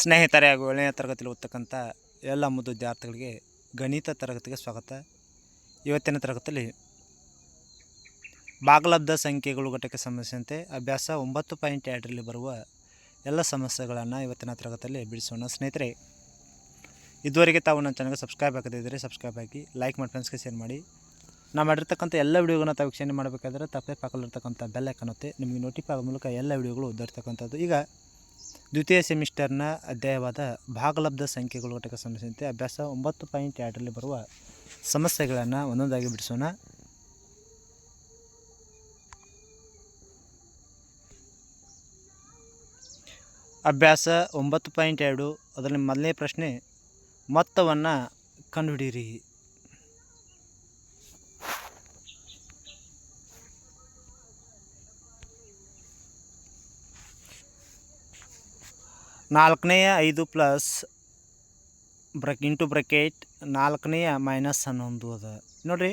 ಸ್ನೇಹಿತರೆ ಹಾಗೂ ಏಳನೇ ತರಗತಿಯಲ್ಲಿ ಓದ್ತಕ್ಕಂಥ ಎಲ್ಲ ಮುದ್ದು ವಿದ್ಯಾರ್ಥಿಗಳಿಗೆ ಗಣಿತ ತರಗತಿಗೆ ಸ್ವಾಗತ. ಇವತ್ತಿನ ತರಗತಿಯಲ್ಲಿ ಭಾಗಲಬ್ಧ ಸಂಖ್ಯೆಗಳು ಘಟಕ ಸಮಸ್ಯೆಯಂತೆ ಅಭ್ಯಾಸ ಒಂಬತ್ತು ಪಾಯಿಂಟ್ ಎರಡರಲ್ಲಿ ಬರುವ ಎಲ್ಲ ಸಮಸ್ಯೆಗಳನ್ನು ಇವತ್ತಿನ ತರಗತಿಯಲ್ಲಿ ಬಿಡಿಸೋಣ. ಸ್ನೇಹಿತರೆ, ಇದುವರೆಗೆ ತಾವು ನನ್ನ ಚಾನಲ್ಗೆ ಸಬ್ಸ್ಕ್ರೈಬ್ ಆಗದಿದ್ದರೆ ಸಬ್ಸ್ಕ್ರೈಬ್ ಆಗಿ ಲೈಕ್ ಮಾಡಿ ಫ್ರೆಂಡ್ಸ್ಗೆ ಶೇರ್ ಮಾಡಿ. ನಾವು ಮಾಡಿರ್ತಕ್ಕಂಥ ಎಲ್ಲ ವಿಡಿಯೋಗಳನ್ನ ತಾವು ವೀಕ್ಷಣೆ ಮಾಡಬೇಕಾದ್ರೆ ತಪ್ಪೇ ಪಾಕಲಿರ್ತಕ್ಕಂಥ ಬೆಲ್ ಕಾಣುತ್ತೆ ನಿಮಗೆ ನೋಟಿಫೈ ಆಗೋ ಮೂಲಕ ಎಲ್ಲ ವಿಡಿಯೋಗಳು ದೊರೆತಕ್ಕಂಥದ್ದು. ಈಗ ದ್ವಿತೀಯ ಸೆಮಿಸ್ಟರ್ನ ಅಧ್ಯಾಯವಾದ ಭಾಗಲಬ್ಧ ಸಂಖ್ಯೆಗಳು ಘಟಕ ಸಮಸ್ಯೆಯಂತೆ ಅಭ್ಯಾಸ ಒಂಬತ್ತು ಪಾಯಿಂಟ್ ಎರಡರಲ್ಲಿ ಬರುವ ಸಮಸ್ಯೆಗಳನ್ನು ಒಂದೊಂದಾಗಿ ಬಿಡಿಸೋಣ. ಅಭ್ಯಾಸ ಒಂಬತ್ತು ಪಾಯಿಂಟ್ ಎರಡು, ಅದರಲ್ಲಿ ಮೊದಲನೇ ಪ್ರಶ್ನೆ, ಮೊತ್ತವನ್ನು ಕಂಡುಹಿಡಿಯಿರಿ. ನಾಲ್ಕನೆಯ ಐದು ಪ್ಲಸ್ ಬ್ರಕ್ ಇಂಟು ಬ್ರಕೆಟ್ ನಾಲ್ಕನೆಯ ಮೈನಸ್ ಹನ್ನೊಂದು ಅದ. ನೋಡಿರಿ,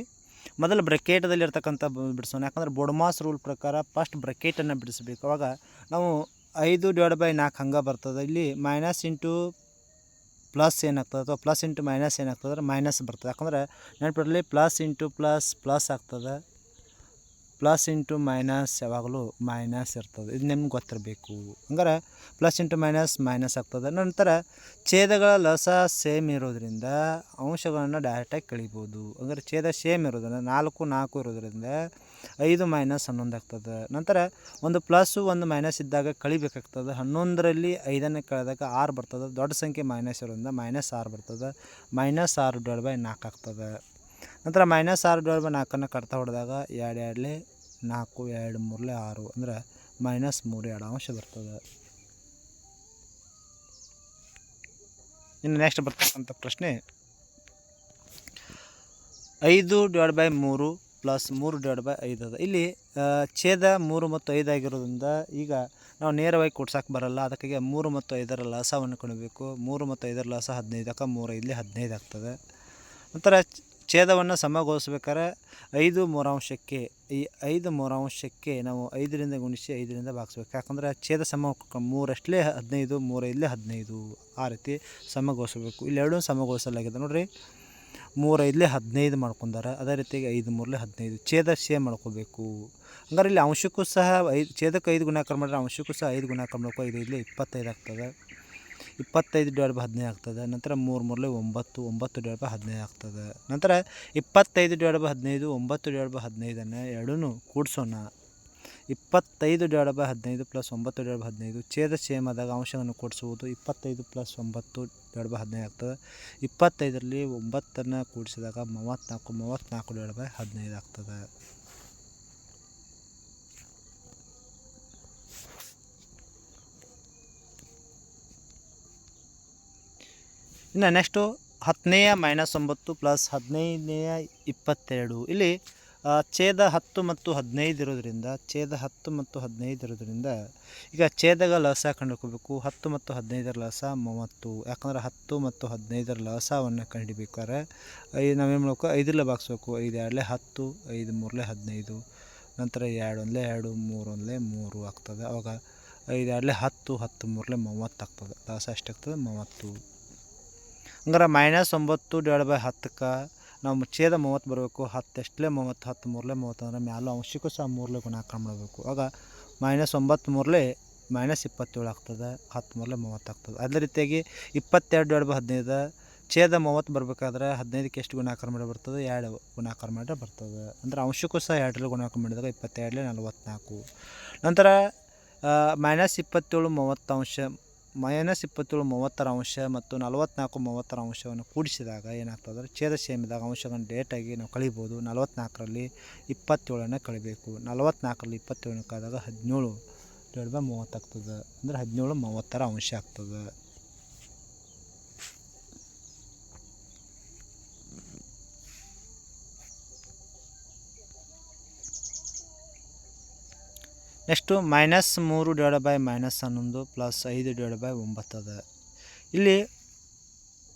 ಮೊದಲು ಬ್ರಕೆಟದಲ್ಲಿ ಇರ್ತಕ್ಕಂಥ ಬಿಡಿಸೋಣ. ಯಾಕಂದ್ರೆ ಬೋಡ್ಮಾಸ್ ರೂಲ್ ಪ್ರಕಾರ ಫಸ್ಟ್ ಬ್ರಕೆಟನ್ನು ಬಿಡಿಸ್ಬೇಕು. ಅವಾಗ ನಾವು ಐದು ಡಿವೈಡ್ ಬೈ ನಾಲ್ಕು ಹಂಗೆ ಬರ್ತದೆ. ಇಲ್ಲಿ ಮೈನಸ್ ಇಂಟು ಪ್ಲಸ್ ಏನಾಗ್ತದೆ? ಅಥವಾ ಪ್ಲಸ್ ಇಂಟು ಮೈನಸ್ ಏನಾಗ್ತದೆ? ಮೈನಸ್ ಬರ್ತದೆ. ಯಾಕಂದ್ರೆ ನೆನಪಿರಲಿ ಪ್ಲಸ್ ಇಂಟು ಪ್ಲಸ್ ಪ್ಲಸ್ ಆಗ್ತದೆ. ಪ್ಲಸ್ ಇಂಟು ಮೈನಸ್ ಯಾವಾಗಲೂ ಮೈನಸ್ ಇರ್ತದೆ. ಇದು ನಿಮ್ಗೆ ಗೊತ್ತಿರಬೇಕು. ಹಂಗಾರೆ ಪ್ಲಸ್ ಇಂಟು ಮೈನಸ್ ಮೈನಸ್ ಆಗ್ತದೆ. ನಂತರ ಛೇದಗಳ ಲಸ ಸೇಮ್ ಇರೋದ್ರಿಂದ ಅಂಶಗಳನ್ನು ಡೈರೆಕ್ಟಾಗಿ ಕಳಿಬೋದು. ಅಂದರೆ ಛೇದ ಸೇಮ್ ಇರೋದ್ರಿಂದ ನಾಲ್ಕು ನಾಲ್ಕು ಇರೋದ್ರಿಂದ ಐದು ಮೈನಸ್ ಹನ್ನೊಂದು ಆಗ್ತದೆ. ನಂತರ ಒಂದು ಪ್ಲಸ್ಸು ಒಂದು ಮೈನಸ್ ಇದ್ದಾಗ ಕಳಿಬೇಕಾಗ್ತದೆ. ಹನ್ನೊಂದರಲ್ಲಿ ಐದನ್ನು ಕಳೆದಾಗ ಆರು ಬರ್ತದೆ. ದೊಡ್ಡ ಸಂಖ್ಯೆ ಮೈನಸ್ ಇರೋದ್ರಿಂದ ಮೈನಸ್ ಆರು ಬರ್ತದೆ. ಮೈನಸ್ ಆರು ಡಿವೈಡ್ ಬೈ ನಾಲ್ಕು ಆಗ್ತದೆ. ನಂತರ ಮೈನಸ್ ಆರು ಡಿವೈಡ್ ಬೈ ನಾಲ್ಕನ್ನು ಕಡ್ತಾ ಹೊಡೆದಾಗ ಎರಡು ಎರಡಲೇ ನಾಲ್ಕು, ಎರಡು ಮೂರಲೆ ಆರು ಅಂದ್ರೆ ಮೈನಸ್ ಮೂರು ಎರಡು ಅಂಶ ಬರ್ತದೆ. ಇನ್ನು ನೆಕ್ಸ್ಟ್ ಬರ್ತಕ್ಕಂಥ ಪ್ರಶ್ನೆ. ಐದು ಡಿವೈಡ್ ಬೈ ಮೂರು ಪ್ಲಸ್ ಮೂರು ಡಿವೈಡ್ ಬೈ ಐದು ಅದ. ಇಲ್ಲಿ ಛೇದ ಮೂರು ಮತ್ತು ಐದು ಆಗಿರೋದ್ರಿಂದ ಈಗ ನಾವು ನೇರವಾಗಿ ಕೊಡ್ಸೋಕೆ ಬರಲ್ಲ. ಅದಕ್ಕಾಗಿ ಮೂರು ಮತ್ತು ಐದರ ಲಾಸವನ್ನು ಕೊಡಬೇಕು. ಮೂರು ಮತ್ತು ಐದರ ಲಾಸ ಹದಿನೈದು ಅಕ್ಕ ಮೂರು ಇಲ್ಲಿ ಹದಿನೈದು ಆಗ್ತದೆ. ನಂತರ ಛೇದವನ್ನು ಸಮಗೊಳಿಸ್ಬೇಕಾದ್ರೆ ಐದು ಮೂರಾಂಶಕ್ಕೆ, ಈ ಐದು ಮೂರಾಂಶಕ್ಕೆ ನಾವು ಐದರಿಂದ ಗುಣಿಸಿ ಐದರಿಂದ ಭಾಗಿಸ್ಬೇಕು. ಯಾಕಂದ್ರೆ ಛೇದ ಸಮ ಮೂರಷ್ಟಲೇ ಹದಿನೈದು ಮೂರೈದಲೇ ಹದಿನೈದು ಆ ರೀತಿ ಸಮಗೊಳಿಸ್ಬೇಕು ಇಲ್ಲಿ ಎರಡೂ ಸಮಗೊಳಿಸಲಾಗಿದೆ ನೋಡಿರಿ. ಮೂರೈದಲೇ ಹದಿನೈದು ಮಾಡ್ಕೊಂಡಾರ, ಅದೇ ರೀತಿಯಾಗಿ ಐದು ಮೂರಲೇ ಹದಿನೈದು. ಛೇದ ಸೇಮ್ ಮಾಡ್ಕೋಬೇಕು. ಹಂಗಾರೆ ಇಲ್ಲಿ ಅಂಶಕ್ಕೂ ಸಹ ಐದು ಛೇದಕ್ಕೆ ಐದು ಗುಣಾಕಾರ ಮಾಡಿದ್ರೆ ಅಂಶಕ್ಕೂ ಸಹ ಐದು ಗುಣಾಕಾರ ಐದು ಇಲ್ಲೇ ಇಪ್ಪತ್ತೈದು ಆಗ್ತದೆ. ಇಪ್ಪತ್ತೈದು ಡಿವೈಡ್ ಬೈ ಹದಿನೈದು ಆಗ್ತದೆ. ನಂತರ ಮೂರು ಮೂರಲೇ ಒಂಬತ್ತು ಒಂಬತ್ತು ಡಿವೈಡ್ ಬೈ ಹದಿನೈದು ಆಗ್ತದೆ. ನಂತರ ಇಪ್ಪತ್ತೈದು ಡಿವೈಡ್ ಬೈ ಹದಿನೈದು, ಒಂಬತ್ತು ಡಿವೈಡ್ ಬೈ ಹದಿನೈದನ್ನು ಎರಡೂ ಕೂಡಿಸೋಣ. ಇಪ್ಪತ್ತೈದು ಡಿವೈಡ್ ಬೈ ಹದಿನೈದು ಪ್ಲಸ್ ಒಂಬತ್ತು ಡಿವೈಡ್ ಬೈ ಹದಿನೈದು ಛೇದ ಸೇಮ್ ಆದಾಗ ಅಂಶವನ್ನು ಕೂಡಿಸುವುದು. ಇಪ್ಪತ್ತೈದು ಪ್ಲಸ್ ಒಂಬತ್ತು ಡಿವೈಡ್ ಬೈ ಹದಿನೈದು ಆಗ್ತದೆ. ಇಪ್ಪತ್ತೈದರಲ್ಲಿ ಒಂಬತ್ತನ್ನು ಕೂಡಿಸಿದಾಗ ಮೂವತ್ತ್ನಾಲ್ಕು ಮೂವತ್ತ್ನಾಲ್ಕು ಡಿವೈಡ್ ಬೈ ಹದಿನೈದು ಆಗ್ತದೆ. ಇನ್ನು ನೆಕ್ಸ್ಟು ಹತ್ತನೆಯ ಮೈನಸ್ ಒಂಬತ್ತು ಪ್ಲಸ್ ಹದಿನೈದನೆಯ ಇಪ್ಪತ್ತೆರಡು. ಇಲ್ಲಿ ಛೇದ ಹತ್ತು ಮತ್ತು ಹದಿನೈದು ಇರೋದ್ರಿಂದ, ಛೇದ ಹತ್ತು ಮತ್ತು ಹದಿನೈದು ಇರೋದರಿಂದ, ಈಗ ಛೇದಗ ಲಸ ಕಂಡುಕೋಬೇಕು ಹತ್ತು ಮತ್ತು ಹದಿನೈದರ ಲಸ ಮೂವತ್ತು. ಯಾಕಂದ್ರೆ ಹತ್ತು ಮತ್ತು ಹದಿನೈದರ ಲಸವನ್ನು ಕಂಡುಹಿಡಿಬೇಕಾದ್ರೆ ಐದು ನಾವೇನು ಮಾಡಬೇಕು? ಐದರಲ್ಲೇ ಬಾಗಿಸ್ಬೇಕು ಐದು ಎರಡಲೇ ಹತ್ತು, ಐದು ಮೂರಲೇ ಹದಿನೈದು. ನಂತರ ಎರಡು ಒಂದಲೇ ಎರಡು, ಮೂರು ಒಂದಲೇ ಮೂರು ಆಗ್ತದೆ. ಅವಾಗ ಐದು ಎರಡಲೇ ಹತ್ತು ಹತ್ತು ಮೂರಲೇ ಮೂವತ್ತು ಆಗ್ತದೆ. ಲಸ ಎಷ್ಟಾಗ್ತದೆ? ಮೂವತ್ತು. ಹಂಗಾರೆ ಮೈನಸ್ ಒಂಬತ್ತು ಡಿವೈಡ್ ಬೈ ಹತ್ತಕ್ಕೆ ನಾವು ಛೇದ ಮೂವತ್ತು ಬರಬೇಕು. ಹತ್ತು ಎಷ್ಟಲೇ ಮೂವತ್ತು, ಹತ್ತು ಮೂರಲೇ ಮೂವತ್ತು ಅಂದರೆ ಮ್ಯಾಲೂ ಅಂಶಕ್ಕೂ ಸಹ ಮೂರಲೇ ಗುಣಾಕಾರ ಮಾಡಬೇಕು. ಆಗ ಮೈನಸ್ ಒಂಬತ್ತು ಮೂರಲೇ ಮೈನಸ್ ಇಪ್ಪತ್ತೇಳು ಆಗ್ತದೆ, ಹತ್ತು ಮೂರಲೇ ಮೂವತ್ತು ಆಗ್ತದೆ. ಅದೇ ರೀತಿಯಾಗಿ ಇಪ್ಪತ್ತೆರಡು ಡಿವೈಡ್ ಬೈ ಹದಿನೈದು, ಛೇದ ಮೂವತ್ತು ಬರಬೇಕಾದ್ರೆ ಹದಿನೈದಕ್ಕೆ ಎಷ್ಟು ಗುಣಾಕಾರ ಮಾಡಿ ಬರ್ತದೆ? ಎರಡು ಗುಣಾಕಾರ ಮಾಡಿದ್ರೆ ಬರ್ತದೆ. ಅಂದರೆ ಅಂಶಕ್ಕೂ ಸಹ ಎರಡರಲ್ಲಿ ಗುಣಾಕಾರ ಮಾಡಿದಾಗ ಇಪ್ಪತ್ತೆರಡಲೇ ನಲವತ್ತ್ನಾಲ್ಕು ನಂತರ ಮೈನಸ್ ಇಪ್ಪತ್ತೇಳು ಮೂವತ್ತಂಶ ಮೈನಸ್ ಇಪ್ಪತ್ತೇಳು ಮೂವತ್ತರ ಅಂಶ ಮತ್ತು ನಲವತ್ತ್ನಾಲ್ಕು ಮೂವತ್ತರ ಅಂಶವನ್ನು ಕೂಡಿಸಿದಾಗ ಏನಾಗ್ತದೆ ಛೇದ ಸೇಮಿದಾಗ ಅಂಶಗಳನ್ನು ಡೇಟಾಗಿ ನಾವು ಕಳಿಬೋದು. ನಲವತ್ತ್ನಾಲ್ಕರಲ್ಲಿ ಇಪ್ಪತ್ತೇಳನ್ನು ಕಳಿಬೇಕು. ನಲವತ್ತ್ನಾಲ್ಕರಲ್ಲಿ ಇಪ್ಪತ್ತೇಳನ್ನು ಕಳೆದಾಗ ಹದಿನೇಳು ಡಿವೈಡ್ ಬೈ ಮೂವತ್ತಾಗ್ತದೆ ಅಂದರೆ ಹದಿನೇಳು ಮೂವತ್ತರ ಅಂಶ ಆಗ್ತದೆ. ನೆಕ್ಸ್ಟು ಮೈನಸ್ ಮೂರು ಡಿವೈಡ್ ಬೈ ಮೈನಸ್ ಹನ್ನೊಂದು ಪ್ಲಸ್ ಐದು ಡಿವೈಡ್ ಬೈ ಒಂಬತ್ತು ಅದ. ಇಲ್ಲಿ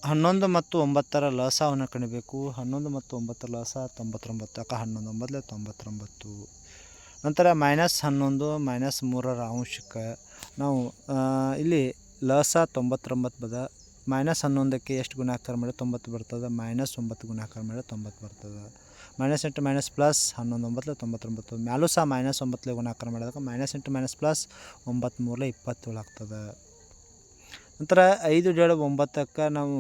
ಹನ್ನೊಂದು ಮತ್ತು ಒಂಬತ್ತರ ಲಸವನ್ನು ಕಣಿಬೇಕು ಹನ್ನೊಂದು ಮತ್ತು ಒಂಬತ್ತರ ಲಸ ತೊಂಬತ್ತೊಂಬತ್ತು, ಯಾಕೆ ಹನ್ನೊಂದು ಒಂಬತ್ತಲೆ ತೊಂಬತ್ತೊಂಬತ್ತು. ನಂತರ ಮೈನಸ್ ಹನ್ನೊಂದು, ಮೈನಸ್ ಮೂರರ ಅಂಶಕ್ಕೆ ನಾವು ಇಲ್ಲಿ ಲಸ ತೊಂಬತ್ತೊಂಬತ್ತು ಬದ, ಮೈನಸ್ ಹನ್ನೊಂದಕ್ಕೆ ಎಷ್ಟು ಗುಣಾಕಾರ ಮಾಡಿದ್ರೆ ತೊಂಬತ್ತು ಬರ್ತದೆ? ಮೈನಸ್ ಒಂಬತ್ತು ಗುಣಾಕಾರ ಮಾಡಿದ್ರೆ ತೊಂಬತ್ತು ಬರ್ತದೆ. ಮೈನಸ್ ಎಂಟು ಮೈನಸ್ ಪ್ಲಸ್ ಹನ್ನೊಂದು ಒಂಬತ್ತು ತೊಂಬತ್ತೊಂಬತ್ತು. ಮ್ಯಾಲೂ ಸಹ ಮೈನಸ್ ಒಂಬತ್ತಲೆ ಗುಣಾಕಾರ ಮಾಡಿದಾಗ ಮೈನಸ್ ಎಂಟು ಮೈನಸ್ ಪ್ಲಸ್ ಒಂಬತ್ತು ಮೂರಲೆ ಇಪ್ಪತ್ತೇಳು ಆಗ್ತದೆ. ನಂತರ ಐದು ಡೇಳು ಒಂಬತ್ತಕ್ಕೆ ನಾವು